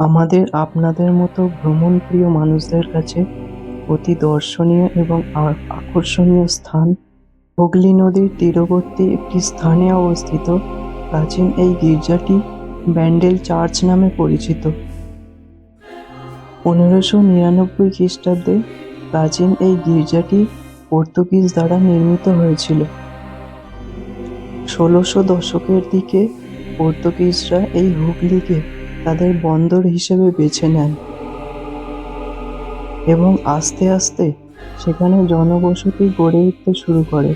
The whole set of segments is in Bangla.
আমাদের আপনাদের মতো ভ্রমণপ্রিয় মানুষদের কাছে অতি দর্শনীয় এবং আকর্ষণীয় স্থান। হুগলি নদীর তীরবর্তী একটি স্থানে অবস্থিত প্রাচীন এই গির্জাটি ব্যান্ডেল চার্চ নামে পরিচিত। পনেরোশো নিরানব্বই খ্রিস্টাব্দে প্রাচীন এই গির্জাটি পর্তুগিজ দ্বারা নির্মিত হয়েছিল। ষোলোশো দশকের দিকে পর্তুগিজরা এই হুগলিকে তাদের বন্দর হিসেবে বেছে নেন এবং আস্তে আস্তে সেখানে জনবসতি গড়ে উঠতে শুরু করে।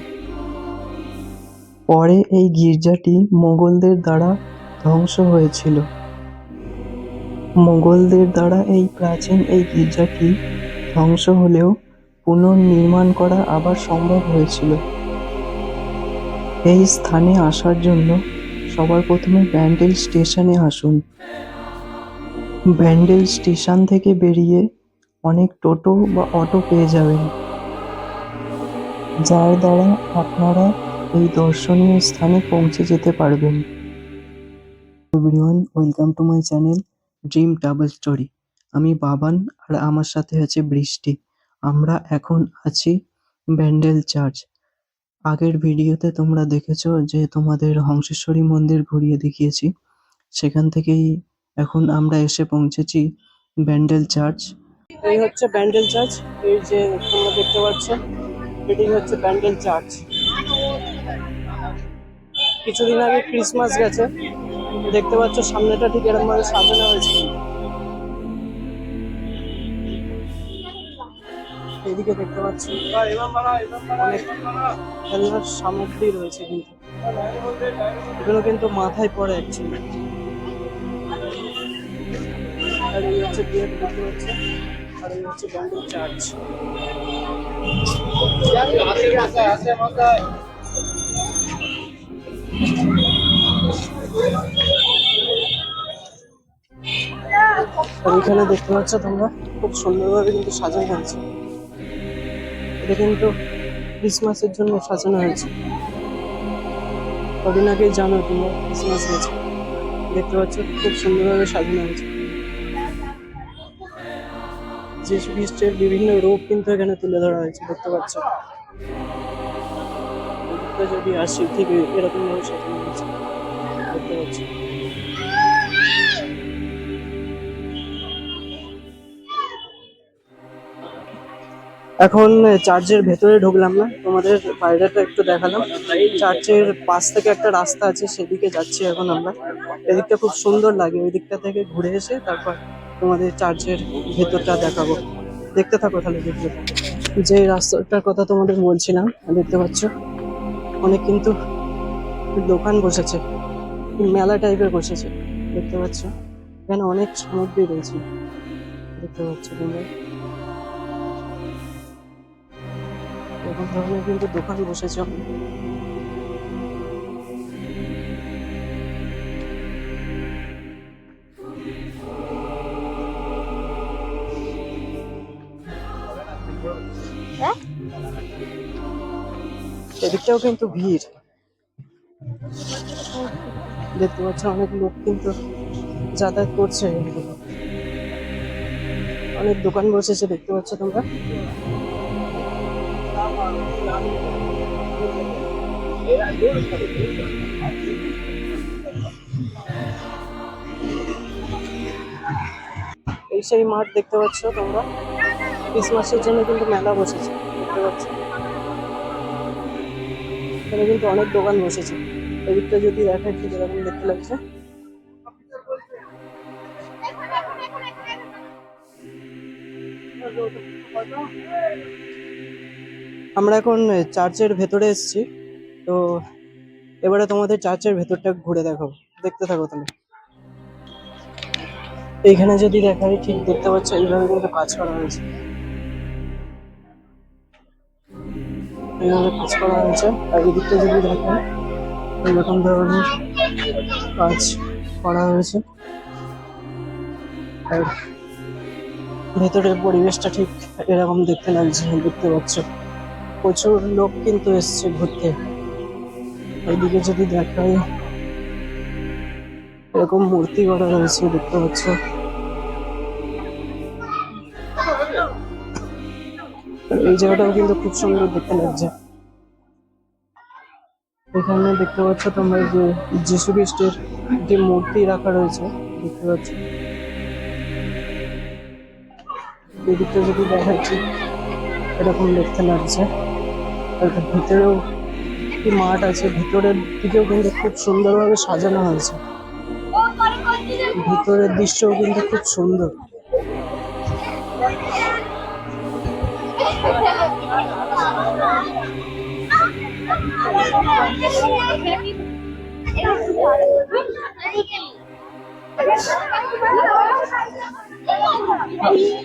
পরে এই গির্জাটি মোগলদের দ্বারা ধ্বংস হয়েছিল। মোগলদের দ্বারা এই প্রাচীন এই গির্জাটি ধ্বংস হলেও পুনর্নির্মাণ করা আবার সম্ভব হয়েছিল। এই স্থানে আসার জন্য সবার প্রথমে ব্যান্ডেল স্টেশনে আসুন। ব্যান্ডেল স্টেশন থেকে বেরিয়ে অনেক টোটো বা অটো পেয়ে যাবেন। যার দ্বারা আপনারা এই দর্শনীয় স্থানে পৌঁছে যেতে পারবেন। Everyone welcome to my channel dream double story আমি বাবান আর আমার সাথে আছে বৃষ্টি। আমরা এখন আছি ব্যান্ডেল চার্চ। আগের ভিডিওতে তোমরা দেখেছ যে তোমাদের হংসেশ্বরী মন্দির ঘুরিয়ে দেখিয়েছি। সেখান থেকেই এখন আমরা এসে পৌঁছেছি ব্যান্ডেল চার্চ। এই হচ্ছে ব্যান্ডেল চার্চ। এই যে তোমরা দেখতে পাচ্ছ, এটি হচ্ছে ব্যান্ডেল চার্চ। কিছুদিন আগে ক্রিসমাস গেছে। দেখতে পাচ্ছ, সামনেটা ঠিক এরকম ভাবে সাজানো হয়েছে। এদিকে দেখতে পাচ্ছি, অনেক খেলনার সামগ্রী রয়েছে কিন্তু। এগুলো কিন্তু মাথায় পড়ে অ্যাকচুয়ালি আর এই হচ্ছে গেট, দেখতে পাচ্ছ আর এই হচ্ছে ব্যান্ডেল চার্চ এখানে দেখতে পাচ্ছ তোমরা, খুব সুন্দরভাবে কিন্তু সাজানো হয়েছে। এটা কিন্তু ক্রিসমাসের জন্য সাজানো হয়েছে। কদিন আগেই জানো তোমরা, ক্রিসমাস গেছে দেখতে পাচ্ছ, খুব সুন্দরভাবে সাজানো হয়েছে। যীশু খ্রিস্টের বিভিন্ন রূপ কিন্তু এখানে তুলে ধরা হয়েছে, দেখতে পাচ্ছ। যদি আসি, ঠিক এরকম সাজানো হয়েছে দেখতে এখন চার্চের ভেতরে ঢুকলাম না, তোমাদের বাইরেটা একটু দেখালাম। চার্চের পাশ থেকে একটা রাস্তা আছে, সেদিকে যাচ্ছি এখন আমরা। এদিকটা খুব সুন্দর লাগে, ওই দিকটা থেকে ঘুরে এসে তারপর তোমাদের চার্চের ভেতরটা দেখাবো। দেখতে থাকো তাহলে দেখতে যে রাস্তাটার কথা তোমাদের বলছিলাম দেখতে পাচ্ছ? অনেক কিন্তু দোকান বসেছে, মেলা টাইপের বসেছে। দেখতে পাচ্ছ? এখানে অনেক সামগ্রী রয়েছে। দেখতে পাচ্ছ তোমরা? এরকম ধরনের কিন্তু দোকান বসেছে এদিকটাও কিন্তু ভিড়। দেখতে পাচ্ছ অনেক লোক কিন্তু যাতায়াত করছে অনেক দোকান বসেছে দেখতে পাচ্ছ তোমরা। এই সেই মাঠ দেখতে পাচ্ছ তোমরা। ক্রিসমাসের জন্য কিন্তু মেলা বসেছে, দেখতে পাচ্ছ। এখানে কিন্তু অনেক দোকান বসেছে। এদিকটা যদি দেখা ঠিক যেরকম দেখতে লাগছে। আমরা এখন চার্চের ভেতরে এসেছি। তো এবারে তোমাদের চার্চের ভেতরটা ঘুরে দেখাবো। দেখতে থাকো তাহলে। এইখানে যদি দেখাই ঠিক দেখতে পাচ্ছ, এইভাবে কিন্তু কাজ করা হয়েছে। এইভাবে কাজ করা হয়েছে। আর এদিকটা যদি দেখাই এরকম ধরনের কাজ করা হয়েছে। আর ভেতরের পরিবেশটা ঠিক এরকম দেখতে লাগছে, দেখতে পাচ্ছ প্রচুর লোক কিন্তু এসছে ঘুরতে। ওইদিকে যদি দেখাই, এরকম মূর্তি করা রয়েছে, দেখতে পাচ্ছ এই জায়গাটাও কিন্তু খুব সুন্দর দেখতে লাগছে। এখানে দেখতে পাচ্ছ তোমরা যে যিশু খ্রিস্টের যে মূর্তি রাখা রয়েছে, দেখতে পাচ্ছ? এদিকটা যদি দেখাচ্ছি, এরকম দেখতে লাগছে। তার ভিতরেও একটি মাঠ আছে, ভিতরের দিকেও কিন্তু খুব সুন্দরভাবে সাজানো হয়েছে। ভিতরের দৃশ্যও কিন্তু খুব সুন্দর।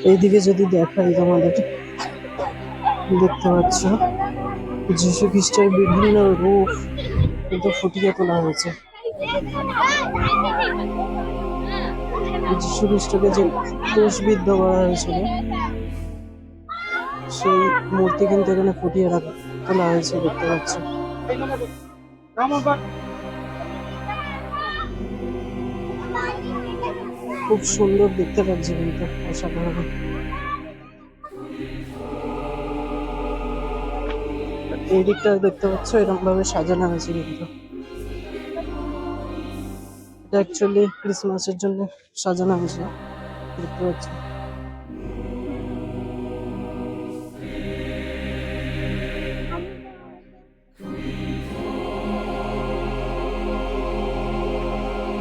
এইদিকে যদি দেখাই তোমাদের, দেখতে পাচ্ছ, যীশু খ্রিস্টের বিভিন্ন রূপ কিন্তু ফুটিয়ে তোলা হয়েছে। যীশু খ্রিস্টকে যে ক্রুশবিদ্ধ করা হয়েছিল, সেই মূর্তি কিন্তু এখানে ফুটিয়ে রাখা, তোলা হয়েছে, দেখতে পাচ্ছ। খুব সুন্দর দেখতে লাগছে কিন্তু অসাধারণ। এই দিকটা দেখতে পাচ্ছ এরকম ভাবে সাজানো হয়েছে কিন্তু এটা অ্যাকচুয়ালি ক্রিসমাসের জন্য সাজানো হয়েছে, দেখতে পাচ্ছ।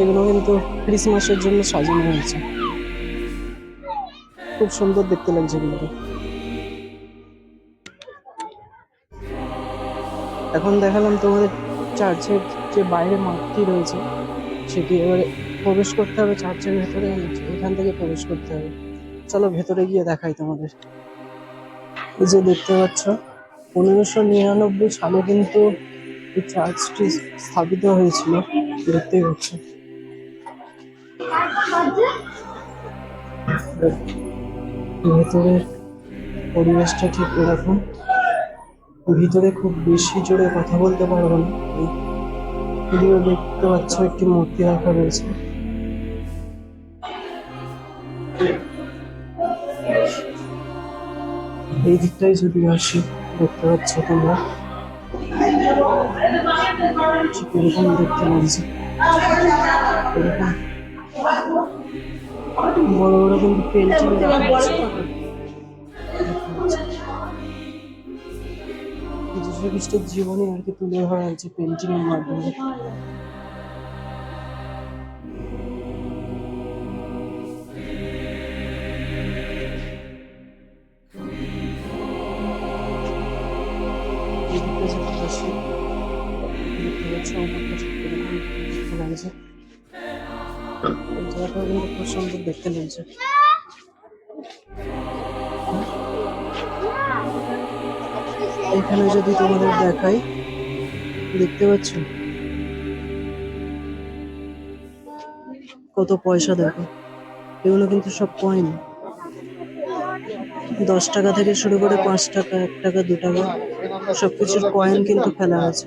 এগুলো কিন্তু ক্রিসমাসের জন্য সাজানো হয়েছে। খুব সুন্দর দেখতে লাগছে কিন্তু এখন দেখালাম তোমাদের চার্চের যে বাইরে মাঠটি রয়েছে, সেটি এবারে প্রবেশ করতে হবে, চার্চের ভেতরে এখান থেকে প্রবেশ করতে হবে। চলো ভেতরে গিয়ে দেখাই তোমাদের। এই যে দেখতে পাচ্ছ, পনেরোশো নিরানব্বই সালে কিন্তু এই চার্চটি স্থাপিত হয়েছিল, দেখতেই পাচ্ছ। ভেতরের পরিবেশটা ঠিক এরকম। ভিতরে খুব বেশি জোরে কথা বলতে পারব না। দেখতে পাচ্ছ, একটি মূর্তি রাখা রয়েছে। এই দিকটাই যদি আসি, দেখতে পাচ্ছ তোমরা। এরকম দেখতে লাগছে। এরকম বড় বড় কিন্তু পেন্টিং রাখা আছে যীশু খ্রিস্টের জীবনী আর কি তুলে ধরা হয়েছে পেন্টিং এর মাধ্যমে। এদিকে যদি খুব সুন্দর দেখতে লাগছে এখানে যদি তোমাদের দেখাই, দেখতে পাচ্ছ? কত পয়সা দেখো। এগুলো কিন্তু সব কয়েন দশ টাকা থেকে শুরু করে পাঁচ টাকা, এক টাকা, দু টাকা, সবকিছুর কয়েন কিন্তু ফেলা আছে।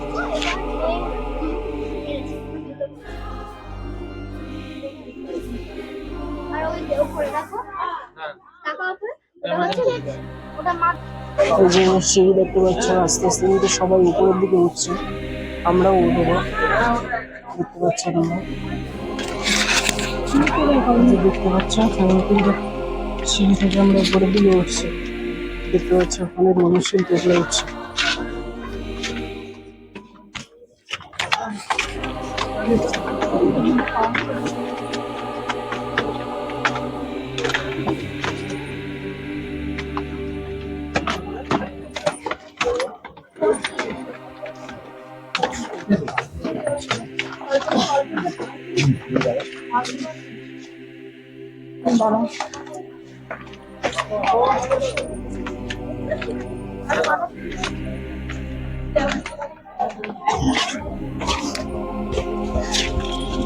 দেখো। টাকা উপরে ওটা হচ্ছে ওটা মাছ এই যে সিঁড়ি দেখতে পাচ্ছ আস্তে আস্তে কিন্তু সবাই উপরের দিকে উঠছে। আমরাও উঠবো। দেখতে পাচ্ছ তোমরা দেখতে পাচ্ছ কিন্তু সিঁড়ি থেকে আমরা উপরের দিকে উঠছি। দেখতে পাচ্ছ অনেক মানুষ কিন্তু উপরে উঠছে।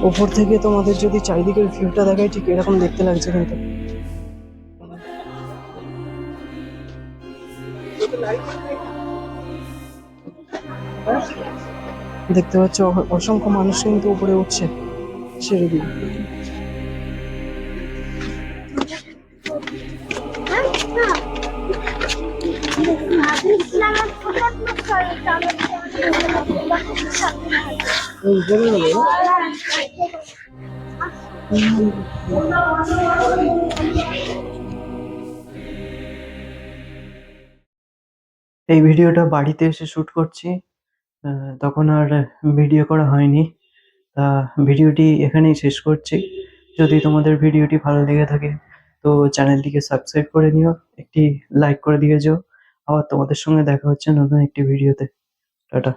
ওপর থেকে তোমাদের যদি চারিদিকের ভিউটা দেখায়, ঠিক এরকম দেখতে লাগছে কিন্তু। দেখতে পাচ্ছ, অসংখ্য মানুষ কিন্তু উপরে উঠছে। সিঁড়ি দিয়ে এই ভিডিওটা বাড়িতে এসে শুট করছি তখন আর ভিডিও করা হয়নি। ভিডিওটি এখানেই শেষ করছি। যদি তোমাদের ভিডিওটি ভালো লেগে থাকে, তো চ্যানেলটিকে সাবস্ক্রাইব করে নিও, একটি লাইক করে দিয়ে যাও। আবার তোমাদের সঙ্গে দেখা হচ্ছে নতুন একটি ভিডিওতে। টাটা।